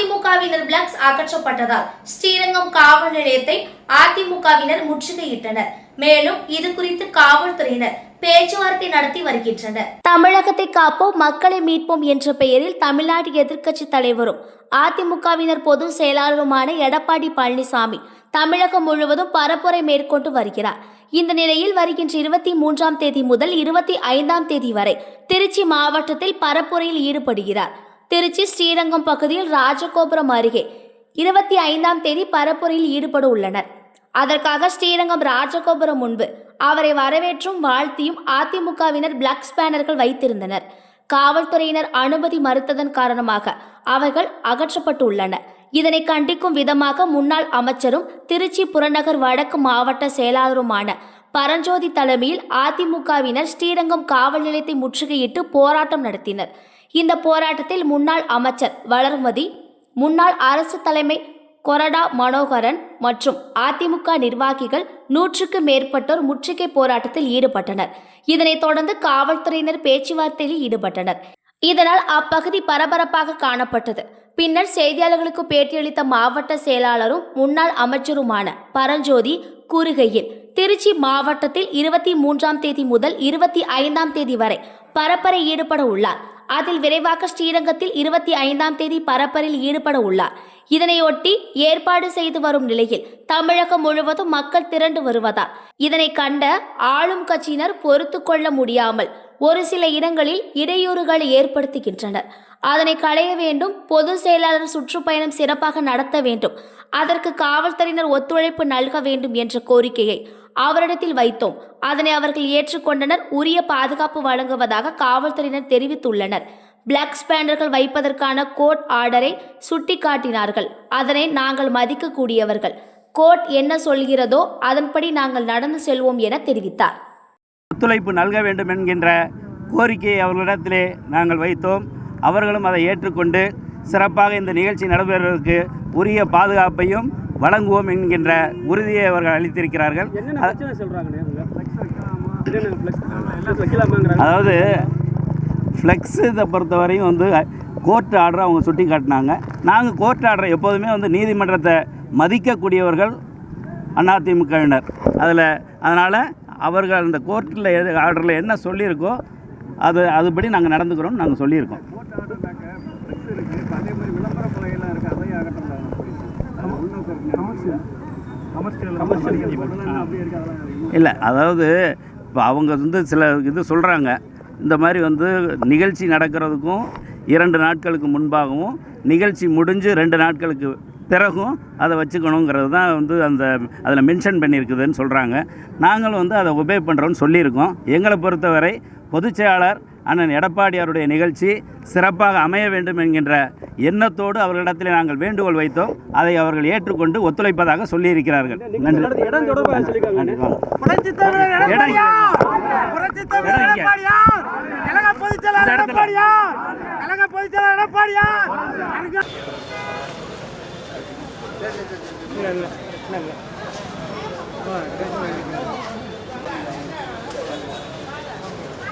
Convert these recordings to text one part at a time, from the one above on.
அதிமுகவினர் பிளக்ஸ் அகற்றப்பட்டதால் ஸ்ரீரங்கம் காவல் நிலையத்தை அதிமுகவினர் முற்றுகையிட்டனர். மேலும் இது குறித்து காவல்துறையினர் பேச்சுவார்த்தை நடத்தி வருகின்றனர். தமிழகத்தை காப்போம் மக்களை மீட்போம் என்ற பெயரில் தமிழ்நாடு எதிர்க்கட்சி தலைவரும் அதிமுகவினர் பொது செயலாளருமான எடப்பாடி பழனிசாமி தமிழகம் முழுவதும் பரப்புரை மேற்கொண்டு வருகிறார். இந்த நிலையில் வருகின்ற இருபத்தி மூன்றாம் தேதி முதல் இருபத்தி ஐந்தாம் தேதி வரை திருச்சி மாவட்டத்தில் பரப்புரையில் ஈடுபடுகிறார். திருச்சி ஸ்ரீரங்கம் பகுதியில் ராஜகோபுரம் அருகே இருபத்தி ஐந்தாம் தேதி பரப்புரையில் ஈடுபட உள்ளனர். அதற்காக ஸ்ரீரங்கம் ராஜகோபுரம் முன்பு அவரை வரவேற்றும் வாழ்த்தியும் அதிமுகவினர் பிளக்ஸ் பேனர்கள் வைத்திருந்தனர். காவல்துறையினர் அனுமதி மறுத்ததன் காரணமாக அவர்கள் அகற்றப்பட்டு உள்ளனர் இதனை கண்டிக்கும் விதமாக முன்னாள் அமைச்சரும் திருச்சி புறநகர் வடக்கு மாவட்ட செயலாளருமான பரஞ்சோதி தலைமையில் அதிமுகவினர் ஸ்ரீரங்கம் காவல் நிலையத்தை முற்றுகையிட்டு போராட்டம் நடத்தினர். இந்த போராட்டத்தில் முன்னாள் அமைச்சர் வளர்மதி முன்னாள் அரசு தலைமை கொரடா மனோகரன் மற்றும் அதிமுக நிர்வாகிகள் நூற்றுக்கு மேற்பட்டோர் முற்றுகை போராட்டத்தில் ஈடுபட்டனர். இதனைத் தொடர்ந்து காவல்துறையினர் பேச்சுவார்த்தையில் ஈடுபட்டனர். இதனால் அப்பகுதி பரபரப்பாக காணப்பட்டது. பின்னர் செய்தியாளர்களுக்கு பேட்டியளித்த மாவட்ட செயலாளரும் முன்னாள் அமைச்சருமான பரஞ்சோதி கூறுகையில் திருச்சி மாவட்டத்தில் இருபத்தி மூன்றாம் தேதி முதல் இருபத்தி ஐந்தாம் தேதி வரை பரப்பரை ஈடுபட உள்ளார். அதில் விரைவாக ஸ்ரீரங்கத்தில் இருபத்தி ஐந்தாம் தேதி பரப்பரில் ஈடுபட உள்ளார். இதனையொட்டி ஏற்பாடு செய்து வரும் நிலையில் தமிழகம் முழுவதும் மக்கள் திரண்டு வருவதால் இதனை கண்ட ஆளும் கட்சியினர் பொறுத்து கொள்ள முடியாமல் ஒரு சில இடங்களில் இடையூறுகளை ஏற்படுத்துகின்றனர். அதனை களைய வேண்டும் பொது செயலாளர் சுற்றுப்பயணம் சிறப்பாக நடத்த வேண்டும் அதற்கு காவல்துறையினர் ஒத்துழைப்பு நல்க வேண்டும் என்ற கோரிக்கையை அவரிடத்தில் வைத்தோம். அதனை அவர்கள் ஏற்றுக்கொண்டனர். உரிய பாதுகாப்பு வழங்குவதாக காவல்துறையினர் தெரிவித்துள்ளனர். பிளாக் ஸ்பேண்டர்கள் வைப்பதற்கான கோர்ட் ஆர்டரை சுட்டிக்காட்டினார்கள். அதனை நாங்கள் மதிக்கக்கூடியவர்கள். கோர்ட் என்ன சொல்கிறதோ அதன்படி நாங்கள் நடந்து செல்வோம் என தெரிவித்தார். ஒத்துழைப்பு நல்க வேண்டும் என்கின்ற கோரிக்கையை அவர்களிடத்திலே நாங்கள் வைத்தோம். அவர்களும் அதை ஏற்றுக்கொண்டு சிறப்பாக இந்த நிகழ்ச்சி நடைபெறுவதற்கு உரிய பாதுகாப்பையும் வழங்குவோம் என்கின்ற உறுதியை அவர்கள் அளித்திருக்கிறார்கள். அதாவது ஃப்ளெக்ஸ் இதை பொறுத்தவரையும் வந்து கோர்ட் ஆர்டரை அவங்க சுட்டி காட்டினாங்க. நாங்கள் கோர்ட் ஆர்டரை எப்போதுமே வந்து நீதிமன்றத்தை மதிக்கக்கூடியவர்கள் அதிமுகவினர். அதில் அதனால் அவர்கள் அந்த கோர்ட்டில் ஆர்டரில் என்ன சொல்லியிருக்கோ அது அதுபடி நாங்கள் நடந்துக்கிறோம்னு நாங்கள் சொல்லியிருக்கோம். இல்லை அதாவது இப்போ அவங்க வந்து சில இது சொல்கிறாங்க இந்த மாதிரி வந்து நிகழ்ச்சி நடக்கிறதுக்கும் இரண்டு நாட்களுக்கு முன்பாகவும் நிகழ்ச்சி முடிஞ்சு ரெண்டு நாட்களுக்கு பிறகும் அதை வச்சுக்கணுங்கிறது தான் வந்து அந்த அதில் மென்ஷன் பண்ணியிருக்குதுன்னு சொல்கிறாங்க நாங்களும் வந்து அதை ஒபே பண்ணுறோன்னு சொல்லியிருக்கோம். எங்களை பொறுத்தவரை பொதுச்செயலாளர் அண்ணன் எடப்பாடி அவருடைய நிகழ்ச்சி சிறப்பாக அமைய வேண்டும் என்கின்ற எண்ணத்தோடு அவர்களிடத்தில் நாங்கள் வேண்டுகோள் வைத்தோம். அதை அவர்கள் ஏற்றுக்கொண்டு ஒத்துழைப்பதாக சொல்லியிருக்கிறார்கள். நன்றி.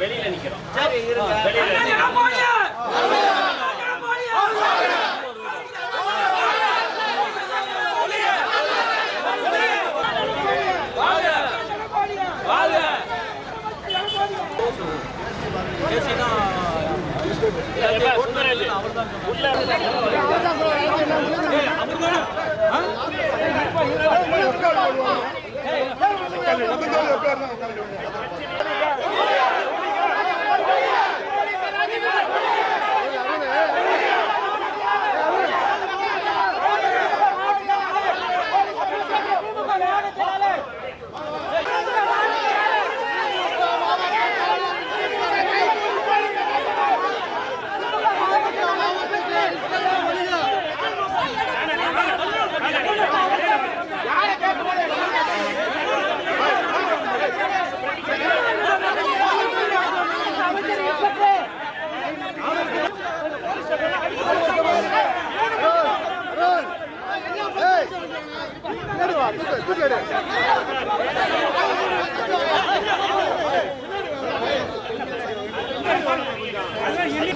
வெளியில நிக்கிறோம் சரி இருங்க அவர் no, no,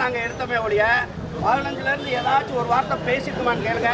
நாங்க எடுத்தோமே ஒழிய பதினஞ்சுல இருந்து ஏதாச்சும் ஒரு வார்த்தை பேசிட்டுமான்னு கேளுங்க